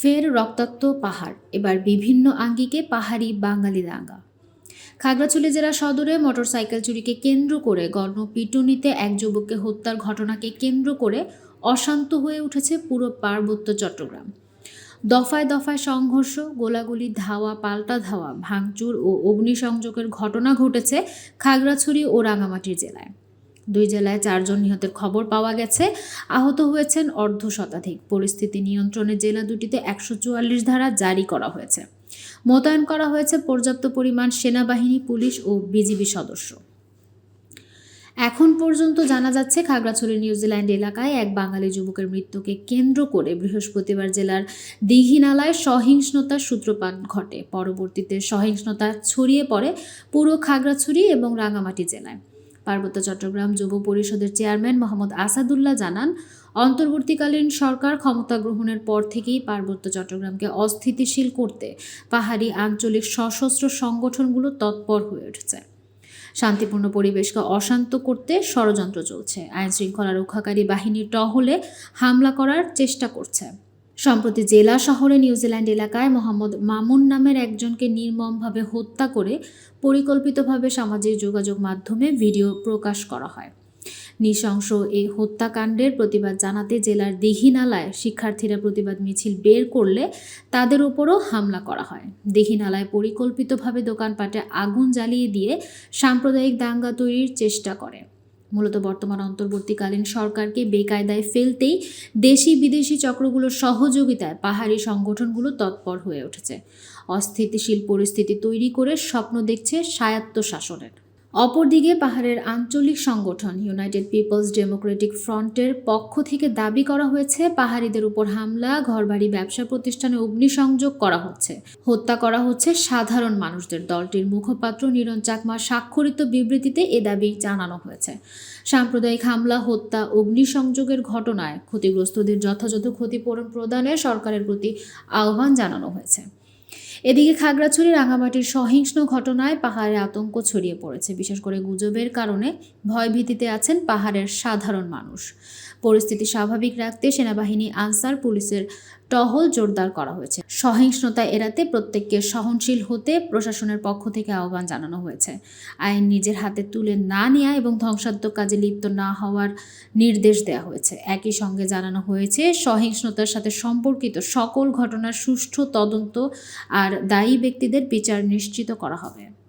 ফের রক্তাক্ত পাহাড়, এবার বিভিন্ন আঙ্গিকে পাহাড়ি বাঙালি দাঙ্গা। খাগড়াছড়ি জেলা সদরে মোটরসাইকেল চুরিকে কেন্দ্র করে গণপিটুনিতে এক যুবককে হত্যার ঘটনাকে কেন্দ্র করে অশান্ত হয়ে উঠেছে পুরো পার্বত্য চট্টগ্রাম। দফায় দফায় সংঘর্ষ, গোলাগুলি ধাওয়া, পাল্টা ধাওয়া, ভাঙচুর ও অগ্নিসংযোগের ঘটনা ঘটেছে খাগড়াছড়ি ও রাঙামাটির জেলায়। দুই জেলায় চারজন নিহতের খবর পাওয়া গেছে। আহত হয়েছেন অর্ধ শতাধিক। পরিস্থিতি নিয়ন্ত্রণে জেলা দুটিতে একশো চুয়াল্লিশ ধারা জারি করা হয়েছে। মোতায়েন করা হয়েছে পর্যাপ্ত পরিমাণ সেনাবাহিনী, পুলিশ ও বিজিবি সদস্য। এখন পর্যন্ত জানা যাচ্ছে, খাগড়াছড়ি, নিউজিল্যান্ড এলাকায় এক বাঙালি যুবকের মৃত্যুকে কেন্দ্র করে বৃহস্পতিবার জেলার দীঘিনালায় সহিংসতার সূত্রপাত ঘটে। পরবর্তীতে সহিংসতা ছড়িয়ে পড়ে পুরো খাগড়াছড়ি এবং রাঙামাটি জেলায়। পার্বত্য চট্টগ্রাম যুব পরিষদের চেয়ারম্যান মোহাম্মদ আসাদুল্লাহ জানান, অন্তর্বর্তীকালীন সরকার ক্ষমতা গ্রহণের পর থেকেই পার্বত্য চট্টগ্রামকে অস্থিতিশীল করতে পাহাড়ি আঞ্চলিক সশস্ত্র সংগঠনগুলো তৎপর হয়ে উঠেছে। শান্তিপূর্ণ পরিবেশকে অশান্ত করতে ষড়যন্ত্র চলছে। আইন শৃঙ্খলা রক্ষাকারী বাহিনীর টহলে হামলা করার চেষ্টা করছে। সম্প্রতি জেলা শহরে নিউজিল্যান্ড এলাকায় মোহাম্মদ মামুন নামের একজনকে নির্মমভাবে হত্যা করে পরিকল্পিতভাবে সামাজিক যোগাযোগ মাধ্যমে ভিডিও প্রকাশ করা হয়। নৃশংস এই হত্যাকাণ্ডের প্রতিবাদ জানাতে জেলার দিঘিনালায় শিক্ষার্থীরা প্রতিবাদ মিছিল বের করলে তাদের উপরও হামলা করা হয়। দিঘিনালায় পরিকল্পিতভাবে দোকানপাটে আগুন জ্বালিয়ে দিয়ে সাম্প্রদায়িক দাঙ্গা তৈরির চেষ্টা করে। মূলত বর্তমান অন্তর্বর্তীকালীন সরকারকে বেকায়দায় ফেলতেই দেশি বিদেশি চক্রগুলোর সহযোগিতায় পাহাড়ি সংগঠনগুলো তৎপর হয়ে উঠেছে। অস্থিতিশীল পরিস্থিতি তৈরি করে স্বপ্ন দেখছে স্বায়ত্ত শাসনের অপরদিকে পাহাড়ের আঞ্চলিক সংগঠন ইউনাইটেড পিপলস ডেমোক্রেটিক ফ্রন্টের পক্ষ থেকে দাবি করা হয়েছে, পাহাড়িদের উপর হামলা, ঘরবাড়ি, ব্যবসা প্রতিষ্ঠানে অগ্নিসংযোগ করা হচ্ছে। হত্যা করা হচ্ছে সাধারণ মানুষদের দলটির মুখপাত্র নিরণ চাকমা স্বাক্ষরিত বিবৃতিতে এ দাবি জানানো হয়েছে। সাম্প্রদায়িক হামলা, হত্যা, অগ্নিসংযোগের ঘটনায় ক্ষতিগ্রস্তদের যথাযথ ক্ষতিপূরণ প্রদানে সরকারের প্রতি আহ্বান জানানো হয়েছে। এদিকে খাগড়াছড়ি রাঙামাটির সহিংস ঘটনায় পাহাড়ে আতঙ্ক ছড়িয়ে পড়েছে। বিশেষ করে গুজবের কারণে ভয়ভীতিতে আছেন পাহাড়ের সাধারণ মানুষ। পরিস্থিতি স্বাভাবিক রাখতে সেনাবাহিনী আনসার পুলিশের টহল জোরদার করা হয়েছে। সহিংসতা এড়াতে প্রত্যেককে সহনশীল হতে প্রশাসনের পক্ষ থেকে আহ্বান জানানো হয়েছে। আইন নিজের হাতে তুলে না নেওয়া এবং ধ্বংসাত্মক কাজে লিপ্ত না হওয়ার নির্দেশ দেওয়া হয়েছে। একই সঙ্গে জানানো হয়েছে, সহিংসতার সাথে সম্পর্কিত সকল ঘটনার সুষ্ঠু তদন্ত আর দায়ী ব্যক্তিদের বিচার নিশ্চিত করা হবে।